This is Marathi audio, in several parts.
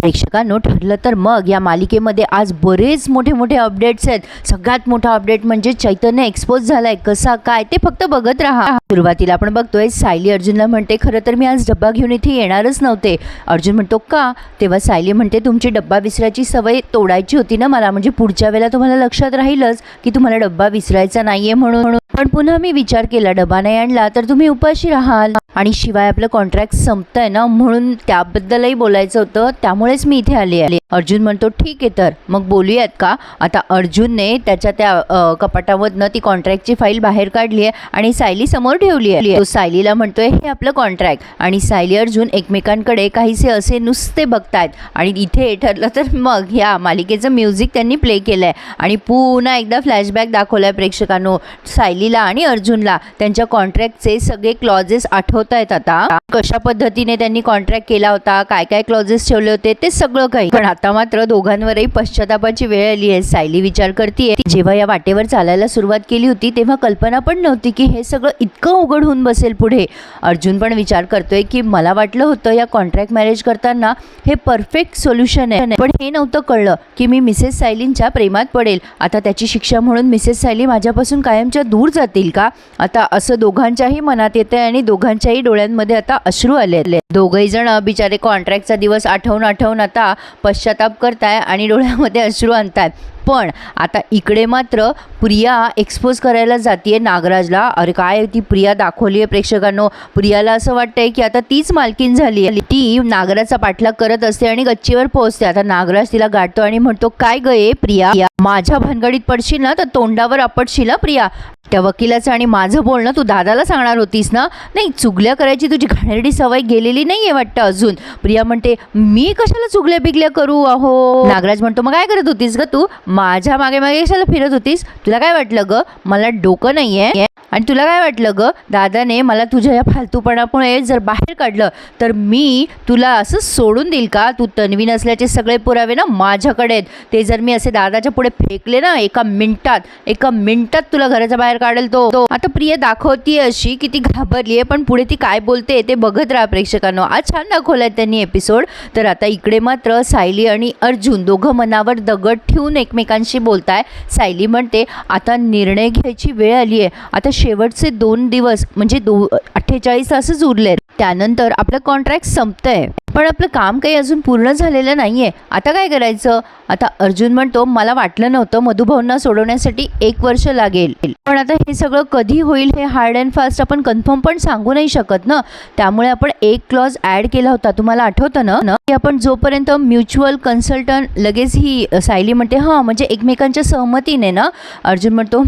प्रेक्षकांनो ठरलं तर मग या मालिकेमध्ये आज बरेच मोठे मोठे अपडेट्स आहेत. सगळ्यात मोठा अपडेट म्हणजे चैतन्य एक्सपोज झालाय. कसा काय ते फक्त बघत राहा. सुरुवातीला आपण बघतोय सायली अर्जुनला म्हणते खरं तर मी आज डब्बा घेऊन इथे येणारच नव्हते. अर्जुन म्हणतो का? तेव्हा सायली म्हणते तुमची डब्बा विसरायची सवय तोडायची होती ना मला. म्हणजे पुढच्या वेळेला तुम्हाला लक्षात राहीलच की तुम्हाला डब्बा विसरायचा नाहीये म्हणून. म्हणून पण पुन्हा मी विचार केला डबा नाही आणला तर तुम्ही उपाशी राहाल. आणि शिवाय आपलं कॉन्ट्रॅक्ट संपतंय ना म्हणून त्याबद्दलही बोलायचं होतं. त्यामुळेच मी इथे आले आले अर्जुन म्हणतो ठीक आहे तर मग बोलूयात का? आता अर्जुनने त्याच्या त्या कपाटामधनं ती कॉन्ट्रॅक्टची फाईल बाहेर काढली आहे आणि सायली समोर ठेवली आहे. तो सायलीला म्हणतोय हे आपलं कॉन्ट्रॅक्ट आणि सायली अर्जुन एकमेकांकडे काहीसे असे नुसते बघतायत. आणि इथे ठरलं तर मग ह्या मालिकेचं म्युझिक त्यांनी प्ले केलं आहे आणि पुन्हा एकदा फ्लॅशबॅक दाखवला आहे प्रेक्षकांनो सायलीला आणि अर्जुनला. त्यांच्या कॉन्ट्रॅक्टचे सगळे क्लॉजेस दाखवत आहेत आता. कशा पद्धतीने त्यांनी कॉन्ट्रॅक्ट केला होता काय काय क्लॉजेस ठेवले होते ते सगळं काही. पण आता मात्र दोघांवरही पश्चातापाची वेळ आली आहे. सायली विचार करते जेव्हा या वाटेवर चालायला सुरुवात केली होती तेव्हा कल्पना पण नव्हती की हे सगळं इतकं उघड होऊन बसेल पुढे. अर्जुन पण विचार करतोय की मला वाटलं होतं या कॉन्ट्रॅक्ट मॅरेज करताना हे परफेक्ट सोल्युशन आहे. पण हे नव्हतं कळलं की मी मिसेस सायलींच्या प्रेमात पडेल. आता त्याची शिक्षा म्हणून मिसेस सायली माझ्यापासून कायमच्या दूर जातील का? आता असं दोघांच्याही मनात येतंय आणि दोघांच्या दोघांच्याही डोळ्यांमध्ये आता अश्रू आलेले दोघही जण बिचारे कॉन्ट्रॅक्टचा दिवस आठवून आठवून आता पश्चाताप करताय आणि डोळ्यामध्ये अश्रू आणताय पण आता इकडे मात्र प्रिया एक्सपोज करायला जाते नागराजला. अरे काय ती प्रिया दाखवली आहे प्रेक्षकांनो. प्रियाला असं वाटतंय की आता तीच मालकीन झाली आहे ती नागराजचा पाठलाग करत असते आणि गच्चीवर पोहोचते. आता नागराज तिला गाठतो आणि म्हणतो काय गये प्रिया? माझ्या भानगडीत पडशील ना? तर तोंडावर आपटशील ना प्रिया? त्या वकिलाचं आणि माझं बोलणं तू दादाला सांगणार होतीस ना? नाही चुगल्या करायची तुझी घाणेरडी सवय गेलेली नाही आहे वाटतं अजून. प्रिया म्हणते मी कशाला चुगल्या बिगल्या करू अहो? नागराज म्हणतो मग काय करत होतीस ग तू? माझ्या मागे मागे कशाला फिरत होतीस? तुला काय वाटलं ग? मला डोकं नाही आहे आणि तुला काय वाटलं ग? दादाने मला तुझ्या या फालतूपणामुळे जर बाहेर काढलं तर मी तुला असं सोडून देईल का? तू तन्वी नसल्याचे सगळे पुरावे ना माझ्याकडे आहेत. ते जर मी असे दादाच्या पुढे फेकले ना एका मिनिटात एका मिनिटात तुला घराच्या बाहेर काढेल तो. तो. आता प्रिया दाखवती अशी की ती घाबरली आहे पण पुढे ती काय बोलते ते बघत राहा प्रेक्षकांनो. आज छान दाखवलाय त्यांनी एपिसोड तर आता इकडे मात्र सायली आणि अर्जुन दोघं मनावर दगड ठेवून एकमेकांशी बोलताय. सायली म्हणते आता निर्णय घ्यायची वेळ आली आहे आता शेवटचे दोन दिवस म्हणजे दो अठ्ठेचाळीस तासच उरलेत. त्यानंतर आपलं कॉन्ट्रॅक्ट संपतंय. पण आपलं काम काही अजून पूर्ण झालेलं नाहीये. आता काय करायचं? आता अर्जुन म्हणतो मला वाटलं नव्हतं मधुभाऊंना सोडवण्यासाठी एक वर्ष लागेल. पण आता हे सगळं कधी होईल हे हार्ड अँड फास्ट आपण कन्फर्म पण सांगू नाही शकत ना. त्यामुळे आपण एक क्लॉज ॲड केला होता. तुम्हाला आठवतं ना? ना की आपण जोपर्यंत म्युच्युअल कन्सल्टंट लगेच ही सायली म्हणते हां म्हणजे एकमेकांच्या सहमतीने ना? अर्जुन म्हणतो.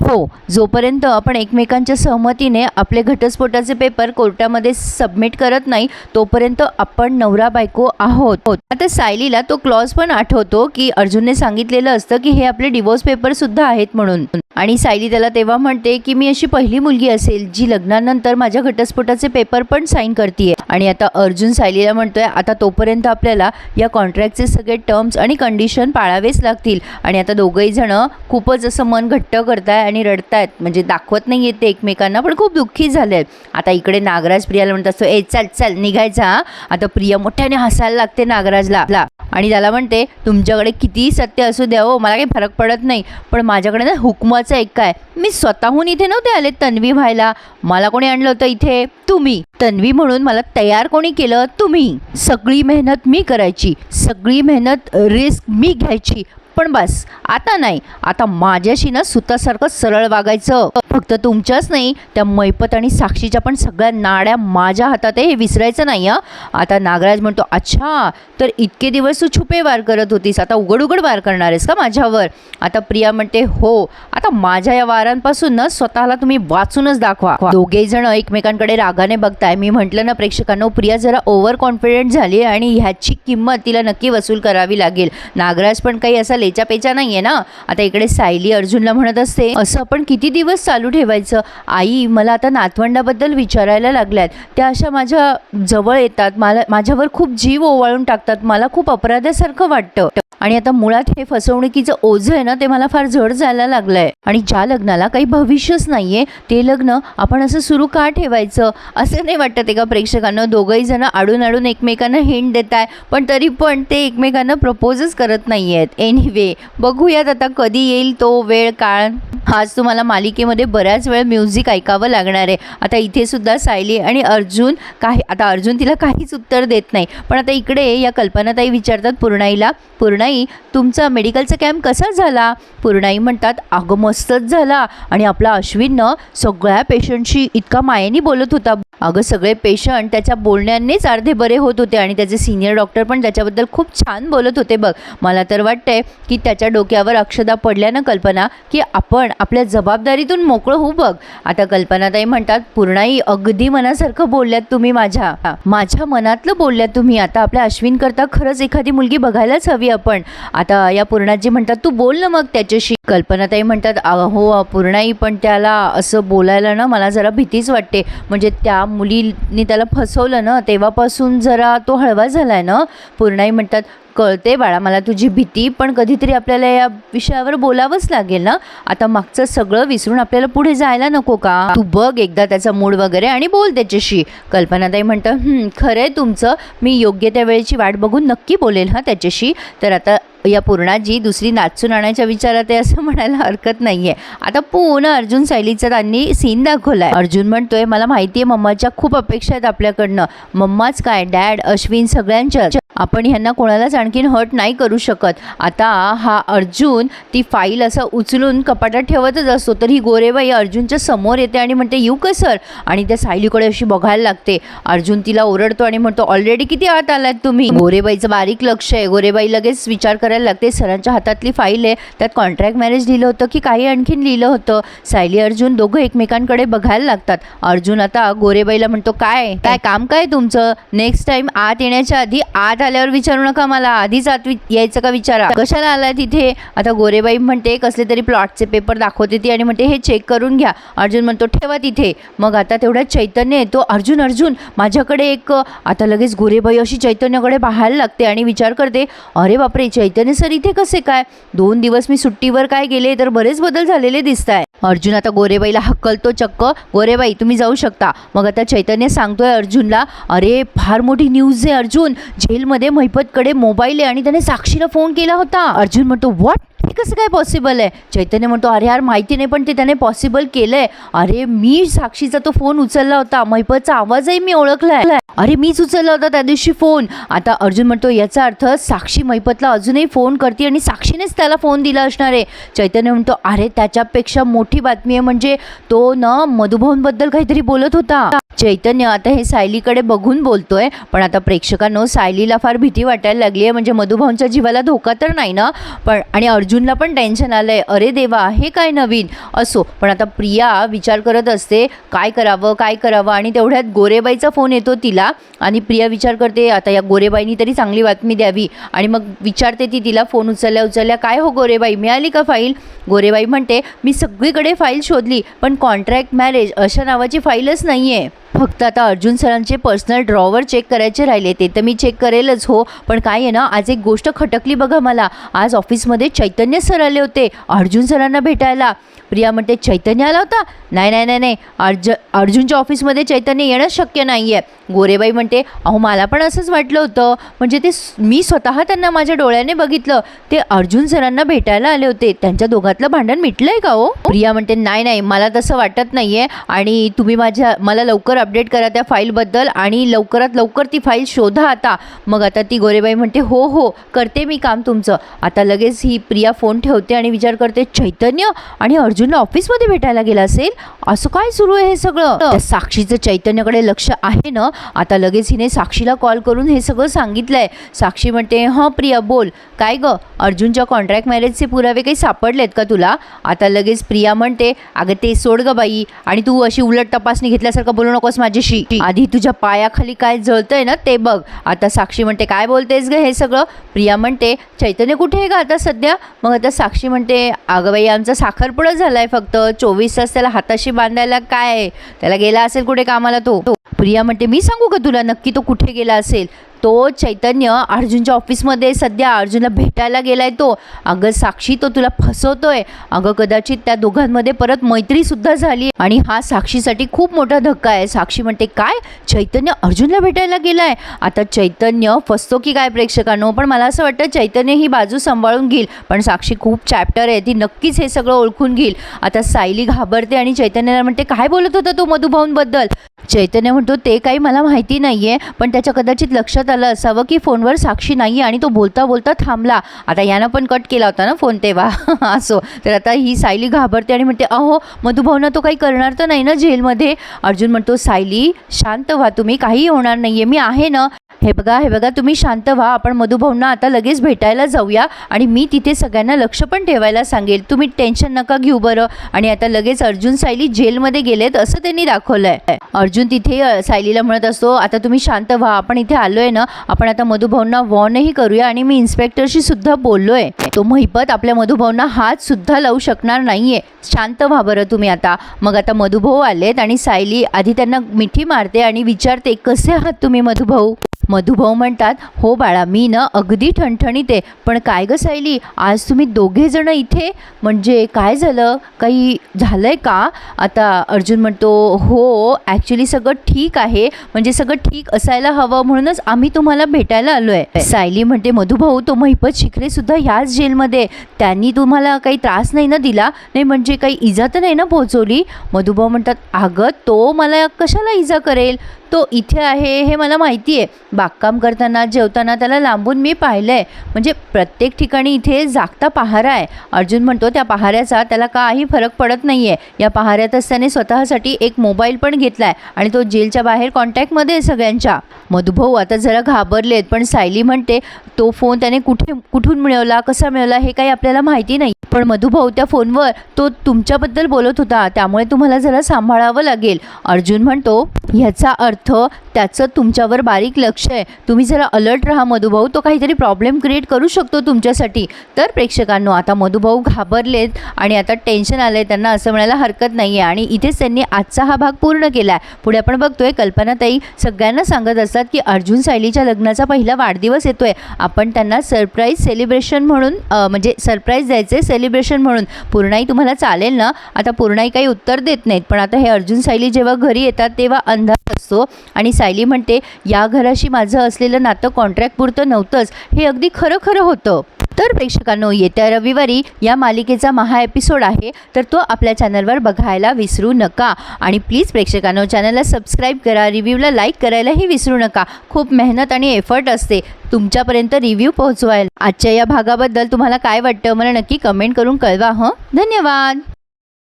हो जोपर्यंत आपण एकमेकांच्या सहमतीने आपले घटस्फोटाचे पेपर कोर्टामध्ये सबमिट करत नाही तोपर्यंत आपण नवरा बायको आहोत. आता सायलीला तो क्लॉज पण आठवतो की अर्जुनने सांगितलेलं असतं की हे आपले डिवोर्स पेपर सुद्धा आहेत म्हणून. आणि सायली त्याला तेव्हा म्हणते की मी अशी पहिली मुलगी असेल जी लग्नानंतर माझ्या घटस्फोटाचे पेपर पण साईन करते आणि आता अर्जुन सायलीला म्हणतोय आता तोपर्यंत आपल्याला या कॉन्ट्रॅक्टचे सगळे टर्म्स आणि कंडिशन पाळावेच लागतील. आणि आता दोघंही जण खूपच असं मन घट्ट करताय आणि रडतायत. म्हणजे दाखवत नाही येते एकमेकांना पण खूप दुःखी झाले आता इकडे नागराज प्रियाला म्हणत असतो ए चल चल निघायचा आता प्रिया मोठ्याने हसायला लागते नागराजला. आणि त्याला म्हणते तुमच्याकडे कितीही सत्य असू द्या हो मला काही फरक पडत नाही. पण माझ्याकडे ना हुकमाचं एक काय? मी स्वतःहून इथे नव्हते आले तन्वी व्हायला. मला कोणी आणलं होतं इथे? तुम्ही. तन्वी म्हणून मला तयार कोणी केलं? तुम्ही. सगळी मेहनत मी करायची. सगळी मेहनत रिस्क मी घ्यायची. पण बस आता नाही. आता माझ्याशी ना सुतासारखं सरळ वागायचं. फक्त तुमच्याच नाही त्या मैपत आणि साक्षीच्या पण सगळ्या नाड्या माझ्या हातात आहे हे विसरायचं नाही हं. आता नागराज म्हणतो अच्छा तर इतके दिवस तू छुपे वार करत होतीस. आता उघड उघड वार करणार आहेस का माझ्यावर? आता प्रिया म्हणते हो आता माझ्या या वारांपासून ना स्वतःला तुम्ही वाचूनच दाखवा. दोघे जण एकमेकांकडे रागाने बघताय. मी म्हटलं ना प्रेक्षकांनो प्रिया जरा ओव्हर कॉन्फिडेंट झाली आणि ह्याची किंमत तिला नक्की वसूल करावी लागेल. नागराज पण काही असा लेचापेचा नाहीये ना? आता इकडे सायली अर्जुनला म्हणत असते असं आपण किती दिवस चालू ठेवायचं? आई मला आता नातवंडाबद्दल विचारायला लागल्यात. त्या अशा माझ्या जवळ येतात. मला माझ्यावर खूप जीव ओवाळून टाकतात. मला खूप अपराध्यासारखं वाटतं. आणि आता मुळात हे फसवणुकीचं ओझं आहे ना ते मला फार जड जायला लागलं आहे आणि ज्या लग्नाला काही भविष्यच नाही आहे ते लग्न आपण असं सुरू का ठेवायचं? असं नाही वाटत एका प्रेक्षकांना. दोघंही जण आडून आडून एकमेकांना हिंट देत आहे पण तरी पण ते एकमेकांना प्रपोजच करत नाही आहेत एनिवे बघूयात आता कधी येईल तो वेळ काळ आज तुम्हाला मालिकेमध्ये बऱ्याच वेळ म्युझिक ऐकावं लागणार आहे. आता इथे सुद्धा सायली आणि अर्जुन काही आता अर्जुन तिला काहीच उत्तर देत नाही. पण आता इकडे या कल्पनाताई विचारतात पूर्णाईला पूर्णाई तुमचा मेडिकलचा कॅम्प कसा झाला? पूर्णाई म्हणतात अगं मस्तच झाला. आणि आपला अश्विननं सगळ्या पेशंटशी इतका मायेने बोलत होता. अगं सगळे पेशंट त्याच्या बोलण्यानेच अर्धे बरे होत होते आणि त्याचे सिनियर डॉक्टर पण त्याच्याबद्दल खूप छान बोलत होते बघ. मला तर वाटतंय की त्याच्या डोक्यावर अक्षदा पडल्यानं कल्पना की आपण आपल्या जबाबदारीतून मोकळं होऊ बघ. आता कल्पनाताई म्हणतात पूर्णाई अगदी मनासारखं बोलल्यात तुम्ही माझ्या. माझ्या मनातलं बोलल्यात तुम्ही. आता आपल्या अश्विन करता खरंच एखादी मुलगी बघायलाच हवी आपण. पण आता या पूर्णाजी म्हणतात तू बोल ना मग त्याच्याशी. कल्पनाताई म्हणतात हो पूर्णाई पण त्याला असं बोलायला ना मला जरा भीतीच वाटते. म्हणजे त्या मुलीने त्याला फसवलं ना तेव्हापासून जरा तो हळवा झालाय ना. पूर्णाई म्हणतात कळते बाळा मला तुझी भीती पण कधीतरी आपल्याला या विषयावर बोलावंच लागेल ना? आता मागचं सगळं विसरून आपल्याला पुढे जायला नको का? तू बघ एकदा त्याचा मूड वगैरे आणि बोल त्याच्याशी. कल्पनाताई म्हणतं खरं आहे तुमचं. मी योग्य त्या वेळेची वाट बघून नक्की बोलेल हां त्याच्याशी. तर आता या पूर्णाजी दुसरी नाचून आणायच्या विचारात आहे असं म्हणायला हरकत नाही आहे आता पूर्ण अर्जुन सायलीचा त्यांनी सीन दाखवला आहे अर्जुन म्हणतोय मला माहिती आहे मम्माच्या खूप अपेक्षा आहेत आपल्याकडनं. मम्माच काय डॅड अश्विन सगळ्यांच्या. आपण ह्यांना कोणालाच आणखीन हर्ट नाही करू शकत. आता हा अर्जुन ती फाईल असं उचलून कपाटात ठेवतच असतो. तर ही गोरेबाई अर्जुनच्या समोर येते आणि म्हणते येऊ का सर आणि त्या सायलीकडे अशी बघायला लागते. अर्जुन तिला ओरडतो आणि म्हणतो ऑलरेडी किती आत आलात तुम्ही? गोरेबाईचं बारीक लक्ष आहे. गोरेबाई लगेच विचार करायला लागते सरांच्या हातातली फाईल आहे. त्यात कॉन्ट्रॅक्ट मॅरेज लिहिलं होतं की काही आणखीन लिहिलं होतं. सायली अर्जुन दोघं एकमेकांकडे बघायला लागतात. अर्जुन आता गोरेबाईला म्हणतो काय? काय काम काय तुमचं? नेक्स्ट टाइम आत येण्याच्या आधी आत आल्यावर विचारू नका मला. आधीच आत यायचं का विचारा? कशाला आला तिथे? आता गोरेबाई म्हणते कसले तरी प्लॉटचे पेपर दाखवते ती आणि म्हणते हे चेक करून घ्या. अर्जुन म्हणतो ठेवा तिथे. मग आता तेवढ्यात चैतन्य येतो. अर्जुन अर्जुन माझ्याकडे एक आता लगेच गोरेबाई अशी चैतन्याकडे पाहायला लागते आणि विचार करते. अरे बापरे चैतन्य सर इथे कसे काय? दोन दिवस मी सुट्टीवर काय गेले तर बरेच बदल झालेले दिसत आहे अर्जुन आता गोरेबाईला हक्कलतो चक्क. गोरेबाई तुम्ही जाऊ शकता. मग आता चैतन्य सांगतोय अर्जुनला अरे फार मोठी न्यूज आहे अर्जुन. जेलमध्ये महिपतकडे मोबाईल आहे आणि त्याने साक्षीला फोन केला होता. अर्जुन म्हणतो व्हॉट हे कसं काय पॉसिबल आहे? चैतन्य म्हणतो अरे यार माहिती नाही पण ते त्याने पॉसिबल केलंय. अरे मी साक्षीचा तो फोन उचलला होता. महिपतचा आवाजही मी ओळखला आहे अरे मीच उचलला होता त्या दिवशी फोन आता अर्जुन म्हणतो याचा अर्थ साक्षी मैपतला अजूनही फोन करते आणि साक्षीनेच त्याला फोन दिला असणार आहे. चैतन्य म्हणतो अरे त्याच्यापेक्षा मोठी बातमी आहे म्हणजे तो न मधुभाऊंबद्दल काहीतरी बोलत होता. चैतन्य आता हे सायलीकडे बघून बोलतोय पण आता प्रेक्षकांनो सायलीला फार भीती वाटायला लागली आहे म्हणजे मधुभाऊंच्या जीवाला धोका तर नाही ना? पण आणि अर्जुनला पण टेन्शन आलं आहे अरे देवा हे काय नवीन? असो. पण आता प्रिया विचार करत असते काय करावं काय करावं? आणि तेवढ्यात गोरेबाईचा फोन येतो तिला. आणि प्रिया विचार करते आता या गोरेबाईनी तरी चांगली बातमी द्यावी. आणि मग विचारते ती तिला फोन उचलल्या उचलल्या काय हो गोरेबाई मिळाली का फाईल? गोरेबाई म्हणते मी सगळीकडे फाईल शोधली पण कॉन्ट्रॅक्ट मॅरेज अशा नावाची फाईलच नाही आहे फक्त आता अर्जुन सरांचे पर्सनल ड्रॉवर चेक करायचे राहिले ते तर मी चेक करेलच हो पण काय आहे ना आज एक गोष्ट खटकली बघा मला. आज ऑफिसमध्ये चैतन्य सर आले होते अर्जुन सरांना भेटायला. प्रिया म्हणते चैतन्य आला होता? नाही नाही नाही नाही. अर्ज अर्जुनच्या ऑफिसमध्ये चैतन्य येणंच शक्य नाही आहे गोरेबाई म्हणते अहो मला पण असंच वाटलं होतं. म्हणजे ते मी स्वतः त्यांना माझ्या डोळ्याने बघितलं. ते अर्जुन सरांना भेटायला आले होते. त्यांच्या दोघातलं भांडण मिटलंय का हो? प्रिया म्हणते नाही नाही. मला तसं वाटत नाही आहे आणि तुम्ही माझ्या मला लवकर अपडेट करा त्या फाईलबद्दल आणि लवकरात लवकर ती फाईल शोधा आता. मग आता ती गोरेबाई म्हणते हो हो. करते मी काम तुमचं. आता लगेच ही प्रिया फोन ठेवते आणि विचार करते चैतन्य आणि अर्जुन अर्जुनला ऑफिसमध्ये भेटायला गेला असेल असं काय सुरू आहे हे सगळं? साक्षीचं चैतन्याकडे लक्ष आहे ना? आता लगेच हिने साक्षीला कॉल करून हे सगळं सांगितलंय. साक्षी म्हणते हां प्रिया बोल. काय ग? अर्जुनच्या कॉन्ट्रॅक्ट मॅरेजचे पुरावे काही सापडलेत का तुला? आता लगेच प्रिया म्हणते अगं ते सोड ग बाई. आणि तू अशी उलट तपासणी घेतल्यासारखं बोलू नकोस माझ्याशी. आधी तुझ्या पायाखाली काय जळतंय ना ते बघ. आता साक्षी म्हणते काय बोलतेस ग हे सगळं? प्रिया म्हणते चैतन्य कुठे आहे का आता सध्या? मग आता साक्षी म्हणते अगं बाई आमचा साखरपुडा झालाय फक्त चोवीस तास त्याला हाताशी बांधायला काय आहे? त्याला गेला असेल कुठे कामाला तो तो. प्रिया म्हणते मी सांगू का तुला नक्की तो कुठे गेला असेल तो चैतन्य अर्जुनच्या ऑफिसमध्ये सध्या अर्जुनला भेटायला गेलाय तो. अगं साक्षी तो तुला फसवतोय. अगं कदाचित त्या दोघांमध्ये परत मैत्रीसुद्धा झाली आणि हा साक्षीसाठी खूप मोठा धक्का आहे. साक्षी म्हणते काय? चैतन्य अर्जुनला भेटायला गेलाय? आता चैतन्य फसतो की काय प्रेक्षकांनो? पण मला असं वाटतं चैतन्य ही बाजू सांभाळून घेईल. पण साक्षी खूप चॅप्टर आहे. ती नक्कीच हे सगळं ओळखून घेईल. आता सायली घाबरते आणि चैतन्याला म्हणते काय बोलत होता तो मधुभाऊंबद्दल? चैतन्य म्हणतो ते काही मला माहिती नाही आहे पण त्याच्या कदाचित लक्षात आलं असावं की फोनवर साक्षी नाही आणि तो बोलता बोलता थांबला. आता यानं पण कट केला होता ना फोन तेव्हा. असो. तर आता ही सायली घाबरते आणि म्हणते अहो मधुभावना तो काही करणार तर नाही ना जेलमध्ये? अर्जुन म्हणतो सायली शांत व्हा तुम्ही काही होणार नाही आहे मी आहे ना हे बघा हे बघा तुम्ही शांत व्हा. आपण मधुभाऊंना आता लगेच भेटायला जाऊया आणि मी तिथे सगळ्यांना लक्ष पण ठेवायला सांगेल. तुम्ही टेन्शन नका घेऊ बरं. आणि आता लगेच अर्जुन सायली जेलमध्ये गेलेत असं त्यांनी दाखवलं आहे अर्जुन तिथे सायलीला म्हणत असतो आता तुम्ही शांत व्हा. आपण इथे आलो आहे ना. आपण आता मधुभाऊंना वॉर्नही करूया आणि मी इन्स्पेक्टरशी सुद्धा बोललो आहे तो महिपत आपल्या मधुभाऊंना हात सुद्धा लावू शकणार नाहीये. शांत व्हा बरं तुम्ही आता. मग आता मधुभाऊ आलेत आणि सायली आधी त्यांना मिठी मारते आणि विचारते कसे आहात तुम्ही मधुभाऊ मधुभाऊ म्हणतात हो बाळा मी ना अगदी ठणठणीत आहे पण काय गं सायली आज तुम्ही दोघेजणं इथे? म्हणजे काय झालं? काही झालं आहे का? आता अर्जुन म्हणतो हो ॲक्च्युली सगळं ठीक आहे. म्हणजे सगळं ठीक असायला हवं म्हणूनच आम्ही तुम्हाला भेटायला आलो आहे सायली म्हणते मधुभाऊ तो महिपत शिकरेसुद्धा ह्याच जेलमध्ये. त्यांनी तुम्हाला काही त्रास नाही ना दिला? नाही म्हणजे काही इजा तर नाही ना पोहोचवली? मधुभाऊ म्हणतात अगं तो मला कशाला इजा करेल? तो इथे आहे हे मला माहिती आहे बागकाम करताना जेवताना त्याला लांबून मी पाहिलं आहे म्हणजे प्रत्येक ठिकाणी इथे जागता पहारा आहे. अर्जुन म्हणतो त्या पहाऱ्याचा त्याला काही फरक पडत नाही आहे या पहाऱ्यातच त्याने स्वतःसाठी एक मोबाईल पण घेतला आहे आणि तो जेलच्या बाहेर कॉन्टॅक्टमध्ये आहे सगळ्यांच्या. मधुभाऊ आता जरा घाबरलेत. पण सायली म्हणते तो फोन त्याने कुठे कुठून मिळवला कसा मिळवला हे काही आपल्याला माहिती नाही. पण मधुभाऊ त्या फोनवर तो तुमच्याबद्दल बोलत होता. त्यामुळे तुम्हाला जरा सांभाळावं लागेल. अर्जुन म्हणतो ह्याचा अर्थ त्याचं तुमच्यावर बारीक लक्ष आहे. तुम्ही जरा अलर्ट राहा मधुभाऊ. तो काहीतरी प्रॉब्लेम क्रिएट करू शकतो तुमच्यासाठी. तर प्रेक्षकांनो आता मधुभाऊ घाबरलेत आणि आता टेन्शन आलं आहे त्यांना असं म्हणायला हरकत नाही आहे आणि इथेच त्यांनी आजचा हा भाग पूर्ण केला आहे पुढे आपण बघतोय कल्पनाताई सगळ्यांना सांगत असतात की अर्जुन सायलीच्या लग्नाचा पहिला वाढदिवस येतोय. आपण त्यांना सरप्राईज सेलिब्रेशन म्हणून म्हणजे सरप्राईज द्यायचे सेलिब्रेशन म्हणून. पूर्णाई तुम्हाला चालेल ना? आता पूर्णाई काही उत्तर देत नाहीत पण आता हे अर्जुन सायली जेव्हा घरी येतात तेव्हा अंधार असतो. आणि सायली म्हणते या घराशी माझं असलेलं नातं कॉन्ट्रॅक्ट पुरतं नव्हतंच. हे अगदी खरं खरं होतं. तर प्रेक्षकांनो येत्या रविवारी या मालिकेचा महा एपिसोड आहे तर तो आपल्या चॅनलवर बघायला विसरू नका. आणि प्लीज प्रेक्षकांनो चॅनलला सबस्क्राईब करा रिव्ह्यूला लाईक करायलाही विसरू नका. खूप मेहनत आणि एफर्ट असते तुमच्यापर्यंत रिव्ह्यू पोहोचवायला. आजच्या या भागाबद्दल तुम्हाला काय वाटतं मला नक्की कमेंट करून कळवा हं? धन्यवाद!